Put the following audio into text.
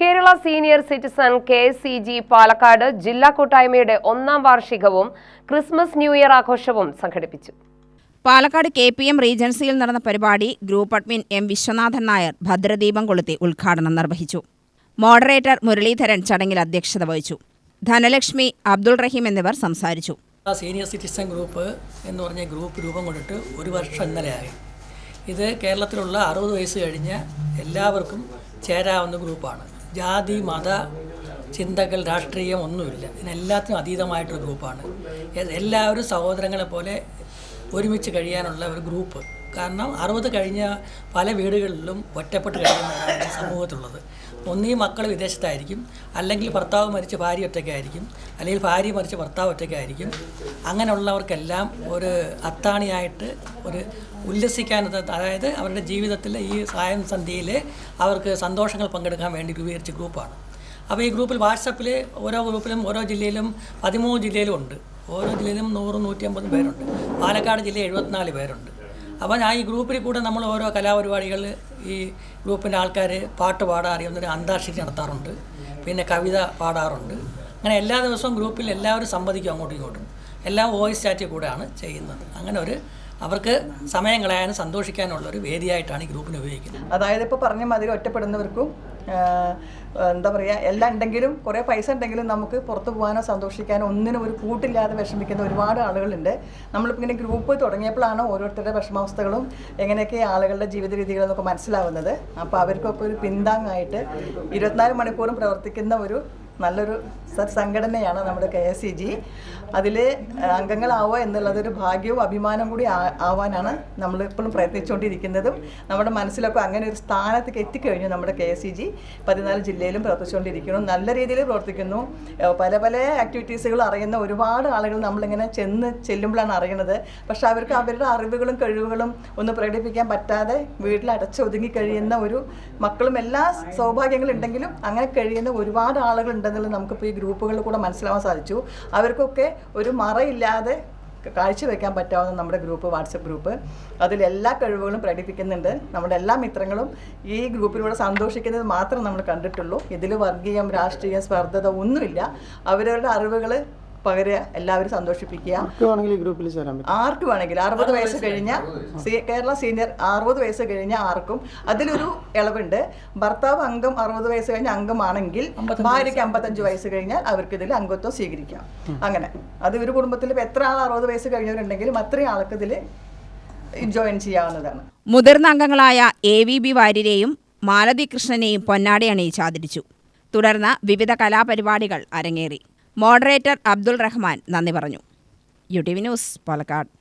Kerala senior citizen K C G Palakkad ജില്ലാ കൂട്ടായ്മയുടെ ഒന്നാം വാർഷികവും ക്രിസ്മസ് ന്യൂ ഇയർ ആഘോഷവും സംഘടിപ്പിച്ചു. പാലക്കാട് കെ പി എം റീജൻസിയിൽ നടന്ന പരിപാടി group admin M Viswanathan Nair ഭദ്രദീപം കൊളുത്തി ഉദ്ഘാടനം നിർവഹിച്ചു. മോഡറേറ്റർ മുരളീധരൻ ചടങ്ങിൽ അധ്യക്ഷത വഹിച്ചു. ധനലക്ഷ്മി അബ്ദുൾ റഹീം എന്നിവർ സംസാരിച്ചു. സീനിയർ സിറ്റിസൺ ഗ്രൂപ്പ് എന്ന് പറഞ്ഞ ഗ്രൂപ്പ് രൂപം കൊണ്ടിട്ട് ഒരു വർഷം ഇന്നലെയായി. ഇത് കേരളത്തിലുള്ള അറുപത് വയസ്സ് കഴിഞ്ഞ എല്ലാവർക്കും ചേരാവുന്ന ഗ്രൂപ്പാണ്. ജാതി മത ചിന്തകൾ രാഷ്ട്രീയം ഒന്നുമില്ല. ഇതിനെല്ലാത്തിനും അതീതമായിട്ടൊരു ഗ്രൂപ്പാണ്. എല്ലാവരും സഹോദരങ്ങളെ പോലെ ഒരുമിച്ച് കഴിയാനുള്ള ഒരു ഗ്രൂപ്പ്. കാരണം അറുപത് കഴിഞ്ഞ പല വീടുകളിലും ഒറ്റപ്പെട്ട് കഴിയുന്നവരാണ് ഈ സമൂഹത്തിലുള്ളത്. ഒന്നീ മക്കൾ വിദേശത്തായിരിക്കും അല്ലെങ്കിൽ ഭർത്താവ് മരിച്ച് ഭാര്യ ഒറ്റയ്ക്കായിരിക്കും അല്ലെങ്കിൽ ഭാര്യ മരിച്ച് ഭർത്താവ് ഒറ്റയ്ക്കായിരിക്കും. അങ്ങനെയുള്ളവർക്കെല്ലാം ഒരു അത്താണിയായിട്ട് ഒരു ഉല്ലസിക്കാൻ അതായത് അവരുടെ ജീവിതത്തിൽ ഈ സായം സന്ധ്യയിൽ അവർക്ക് സന്തോഷങ്ങൾ പങ്കെടുക്കാൻ വേണ്ടി രൂപീകരിച്ച ഗ്രൂപ്പാണ്. അപ്പോൾ ഈ ഗ്രൂപ്പിൽ വാട്സപ്പിൽ ഓരോ ഗ്രൂപ്പിലും ഓരോ ജില്ലയിലും പതിമൂന്ന് ജില്ലയിലും ഉണ്ട്. ഓരോ ജില്ലയിലും നൂറ് നൂറ്റി അമ്പത് പേരുണ്ട്. പാലക്കാട് ജില്ലയിൽ എഴുപത്തിനാല് പേരുണ്ട്. അപ്പോൾ ഞാൻ ഈ ഗ്രൂപ്പിൽ കൂടെ നമ്മൾ ഓരോ കലാപരിപാടികൾ ഈ ഗ്രൂപ്പിന്റെ ആൾക്കാർ പാട്ട് പാടാൻ അറിയുന്നൊരു അന്താക്ഷരി നടത്താറുണ്ട്. പിന്നെ കവിത പാടാറുണ്ട്. അങ്ങനെ എല്ലാ ദിവസവും ഗ്രൂപ്പിൽ എല്ലാവരും സംവദിക്കും അങ്ങോട്ടും ഇങ്ങോട്ടും. എല്ലാം വോയിസ് ചാറ്റിൽ കൂടെയാണ് ചെയ്യുന്നത്. അങ്ങനെ ഒരു അവർക്ക് സമയം കളയാനും സന്തോഷിക്കാനുള്ള ഒരു വേദിയായിട്ടാണ് ഈ ഗ്രൂപ്പിനെ ഉപയോഗിക്കുന്നത്. അതായത് ഇപ്പോൾ പറഞ്ഞ മാതിരി ഒറ്റപ്പെടുന്നവർക്കും എന്താ പറയുക എല്ലാം ഉണ്ടെങ്കിലും കുറേ പൈസ ഉണ്ടെങ്കിലും നമുക്ക് പുറത്തു പോകാനോ സന്തോഷിക്കാനോ ഒന്നിനും ഒരു കൂട്ടില്ലാതെ വിഷമിക്കുന്ന ഒരുപാട് ആളുകളുണ്ട്. നമ്മളിപ്പോൾ ഇങ്ങനെ ഗ്രൂപ്പ് തുടങ്ങിയപ്പോഴാണ് ഓരോരുത്തരുടെ വിഷമാവസ്ഥകളും എങ്ങനെയൊക്കെ ആളുകളുടെ ജീവിത രീതികളെന്നൊക്കെ മനസ്സിലാവുന്നത്. അപ്പോൾ അവർക്കൊക്കെ ഒരു പിന്താങ്ങായിട്ട് ഇരുപത്തിനാല് മണിക്കൂറും പ്രവർത്തിക്കുന്ന ഒരു നല്ലൊരു സംഘടനയാണ് നമ്മുടെ കെ എസ് സി ജി. അതിൽ അംഗങ്ങളാവുക എന്നുള്ളതൊരു ഭാഗ്യവും അഭിമാനവും കൂടി ആവാനാണ് നമ്മൾ ഇപ്പോഴും പ്രയത്നിച്ചുകൊണ്ടിരിക്കുന്നതും. നമ്മുടെ മനസ്സിലൊക്കെ അങ്ങനെ ഒരു സ്ഥാനത്തേക്ക് എത്തിക്കഴിഞ്ഞു നമ്മുടെ കെ എസ് സി ജി. പതിനാല് ജില്ലയിലും പ്രവർത്തിച്ചുകൊണ്ടിരിക്കുന്നു. നല്ല രീതിയിൽ പ്രവർത്തിക്കുന്നു. പല പല ആക്ടിവിറ്റീസുകൾ അറിയുന്ന ഒരുപാട് ആളുകൾ നമ്മളിങ്ങനെ ചെന്ന് ചെല്ലുമ്പോഴാണ് അറിയുന്നത്. പക്ഷെ അവർക്ക് അവരുടെ അറിവുകളും കഴിവുകളും ഒന്ന് പ്രകടിപ്പിക്കാൻ പറ്റാതെ വീട്ടിൽ അടച്ചൊതുങ്ങി കഴിയുന്ന ഒരു മക്കളും എല്ലാ സൗഭാഗ്യങ്ങളുണ്ടെങ്കിലും അങ്ങനെ കഴിയുന്ന ഒരുപാട് ആളുകൾ ഉണ്ടെന്നുള്ളത് നമുക്കിപ്പോൾ ഈ ഗ്രൂപ്പുകളിൽ കൂടെ മനസ്സിലാവാൻ സാധിച്ചു. അവർക്കൊക്കെ ഒരു മറയില്ലാതെ കാഴ്ചവെക്കാൻ പറ്റാവുന്ന നമ്മുടെ ഗ്രൂപ്പ് വാട്സപ്പ് ഗ്രൂപ്പ്. അതിൽ എല്ലാ കഴിവുകളും പ്രകടിപ്പിക്കുന്നുണ്ട്. നമ്മുടെ എല്ലാ മിത്രങ്ങളും ഈ ഗ്രൂപ്പിലൂടെ സന്തോഷിക്കുന്നത് മാത്രം നമ്മൾ കണ്ടിട്ടുള്ളൂ. ഇതിൽ വർഗീയം രാഷ്ട്രീയ സ്പർദ്ധത ഒന്നുമില്ല. അവരവരുടെ അറിവുകൾ പകരുക എല്ലാവരും സന്തോഷിപ്പിക്കുക. ആർക്ക് വേണമെങ്കിൽ ഈ ഗ്രൂപ്പിൽ ചേരാൻ പറ്റും. ആർക്ക് വേണമെങ്കിലും അറുപത് വയസ്സ് കഴിഞ്ഞ കേരള സീനിയർ അറുപത് വയസ്സ് കഴിഞ്ഞ ആർക്കും അതിലൊരു ഇളവുണ്ട്. ഭർത്താവ് അംഗം അറുപത് വയസ്സ് കഴിഞ്ഞ അംഗമാണെങ്കിൽ ഭാര്യയ്ക്ക് അമ്പത്തഞ്ച് വയസ്സ് കഴിഞ്ഞാൽ അവർക്ക് ഇതിൽ അംഗത്വം സ്വീകരിക്കാം. അങ്ങനെ. അത് ഒരു കുടുംബത്തിൽ എത്ര ആൾ അറുപത് വയസ്സ് കഴിഞ്ഞവരുണ്ടെങ്കിലും അത്രയും ആൾക്ക് ഇതിൽ ജോയിൻ ചെയ്യാവുന്നതാണ്. മുതിർന്ന അംഗങ്ങളായ എ വി ബി വാര്യരെയും മാലതി കൃഷ്ണനെയും പൊന്നാടി അണിയിച്ചാദരിച്ചു തുടർന്ന് വിവിധ കലാപരിപാടികൾ അരങ്ങേറി. മോഡറേറ്റർ അബ്ദുൾ റഹ്മാൻ നന്ദി പറഞ്ഞു. U T V news Palakkad.